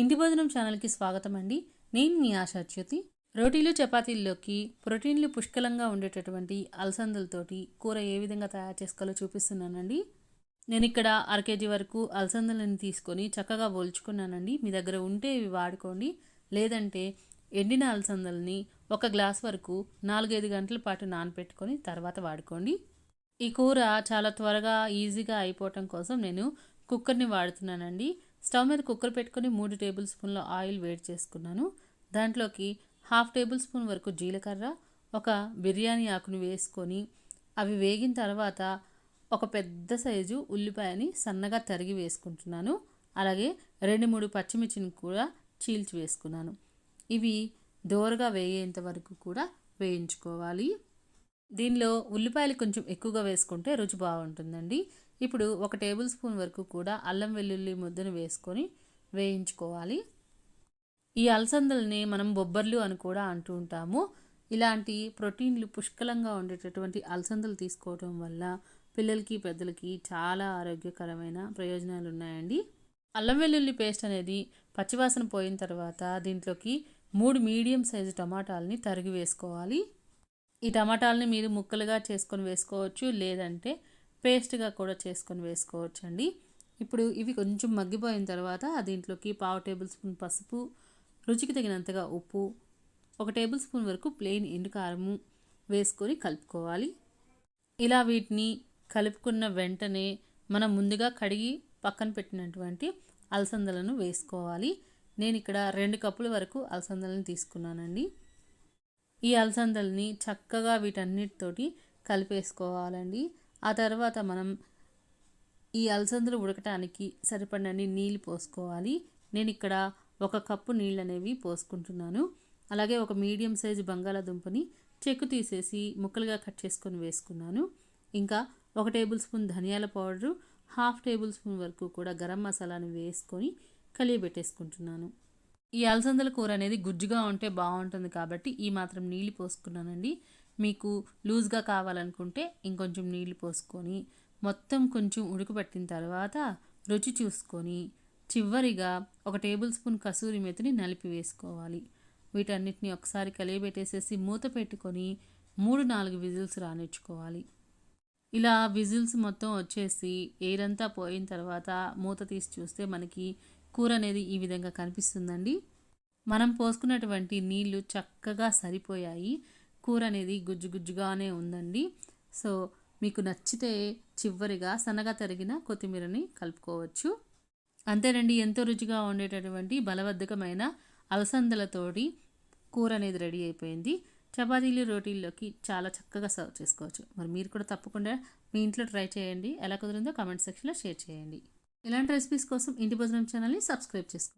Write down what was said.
ఇంటి భోజనం ఛానల్కి స్వాగతం అండి నేను మీ ఆశాచ్యుతి రోటీలు చపాతీల్లోకి ప్రోటీన్లు పుష్కలంగా ఉండేటటువంటి అలసందలతోటి కూర ఏ విధంగా తయారు చేసుకోవాలో చూపిస్తున్నానండి. నేను ఇక్కడ అరకేజీ వరకు అలసందలను తీసుకొని చక్కగా పోల్చుకున్నానండి మీ దగ్గర ఉంటే ఇవి వాడుకోండి. లేదంటే ఎండిన అలసందల్ని ఒక గ్లాస్ వరకు నాలుగైదు గంటల పాటు నానపెట్టుకొని తర్వాత వాడుకోండి. ఈ కూర చాలా త్వరగా ఈజీగా అయిపోవటం కోసం నేను కుక్కర్ని వాడుతున్నానండి. స్టవ్ మీద కుక్కర్ పెట్టుకొని మూడు టేబుల్ స్పూన్ల ఆయిల్ వేడి చేసుకున్నాను. దాంట్లోకి హాఫ్ టేబుల్ స్పూన్ వరకు జీలకర్ర ఒక బిర్యానీ ఆకును వేసుకొని అవి వేగిన తర్వాత ఒక పెద్ద సైజు ఉల్లిపాయని సన్నగా తరిగి వేసుకుంటున్నాను. అలాగే రెండు మూడు పచ్చిమిర్చిని కూడా చీల్చి వేసుకున్నాను. ఇవి దోరగా వేయేంత వరకు కూడా వేయించుకోవాలి. దీనిలో ఉల్లిపాయలు కొంచెం ఎక్కువగా వేసుకుంటే రుచి బాగుంటుందండి. ఇప్పుడు ఒక టేబుల్ స్పూన్ వరకు కూడా అల్లం వెల్లుల్లి ముద్దను వేసుకొని వేయించుకోవాలి. ఈ అలసందల్ని మనం బొబ్బర్లు అని కూడా అంటూ ఉంటాము. ఇలాంటి ప్రోటీన్లు పుష్కలంగా ఉండేటటువంటి అలసందలు తీసుకోవడం వల్ల పిల్లలకి పెద్దలకి చాలా ఆరోగ్యకరమైన ప్రయోజనాలు ఉన్నాయండి. అల్లం వెల్లుల్లి పేస్ట్ అనేది పచ్చివాసన పోయిన తర్వాత దీంట్లోకి మూడు మీడియం సైజు టమాటాలని తరిగి వేసుకోవాలి. ఈ టమాటాలని మీరు ముక్కలుగా చేసుకొని వేసుకోవచ్చు లేదంటే పేస్ట్గా కూడా చేసుకొని వేసుకోవచ్చు అండి ఇప్పుడు ఇవి కొంచెం మగ్గిపోయిన తర్వాత దీంట్లోకి పావు టేబుల్ స్పూన్ పసుపు రుచికి తగినంతగా ఉప్పు ఒక టేబుల్ స్పూన్ వరకు ప్లెయిన్ ఎండు కారము వేసుకొని కలుపుకోవాలి. ఇలా వీటిని కలుపుకున్న వెంటనే మనం ముందుగా కడిగి పక్కన పెట్టినటువంటి అలసందలను వేసుకోవాలి. నేను ఇక్కడ రెండు కప్పుల వరకు అలసందలను తీసుకున్నానండి. ఈ అలసందల్ని చక్కగా వీటన్నిటితోటి కలిపేసుకోవాలండి. ఆ తర్వాత మనం ఈ అలసందలు ఉడకటానికి సరిపడినన్ని నీళ్ళు పోసుకోవాలి. నేను ఇక్కడ ఒక కప్పు నీళ్ళు అనేవి పోసుకుంటున్నాను. అలాగే ఒక మీడియం సైజు బంగాళాదుంపని చెక్కు తీసేసి ముక్కలుగా కట్ చేసుకొని వేసుకున్నాను. ఇంకా ఒక టేబుల్ స్పూన్ ధనియాల పౌడరు హాఫ్ టేబుల్ స్పూన్ వరకు కూడా గరం మసాలాను వేసుకొని కలియబెట్టేసుకుంటున్నాను. ఈ అలసందల కూర అనేది గుజ్జుగా ఉంటే బాగుంటుంది కాబట్టి ఈ మాత్రం నీళ్ళు పోసుకున్నానండి. మీకు లూజ్గా కావాలనుకుంటే ఇంకొంచెం నీళ్ళు పోసుకొని మొత్తం కొంచెం ఉడకబెట్టిన తర్వాత రుచి చూసుకొని చివరిగా ఒక టేబుల్ స్పూన్ కసూరి మెతిని నలిపి వేసుకోవాలి. వీటన్నిటిని ఒకసారి కలియబెట్టేసేసి మూత పెట్టుకొని మూడు నాలుగు విజిల్స్ రానిచ్చుకోవాలి. ఇలా విజిల్స్ మొత్తం వచ్చేసి ఎయిరంతా పోయిన తర్వాత మూత తీసి చూస్తే మనకి కూర అనేది ఈ విధంగా కనిపిస్తుందండి. మనం పోసుకున్నటువంటి నీళ్ళు చక్కగా సరిపోయాయి. కూర అనేది గుజ్జు గుజ్జుగానే ఉందండి. సో మీకు నచ్చితే చివరిగా సన్నగా తరిగిన కొత్తిమీరని కలుపుకోవచ్చు. అంతేనండి ఎంతో రుచిగా ఉండేటటువంటి బలవర్ధకమైన అలసందలతోటి కూర అనేది రెడీ అయిపోయింది. చపాతీలు రోటీల్లోకి చాలా చక్కగా సర్వ్ చేసుకోవచ్చు. మరి మీరు కూడా తప్పకుండా మీ ఇంట్లో ట్రై చేయండి. ఎలా కుదిరిందో కామెంట్ సెక్షన్లో షేర్ చేయండి. ఇలాంటి రెసిపీస్ కోసం ఇంటి భోజనం ఛానల్ని సబ్స్క్రైబ్ చేసుకోండి.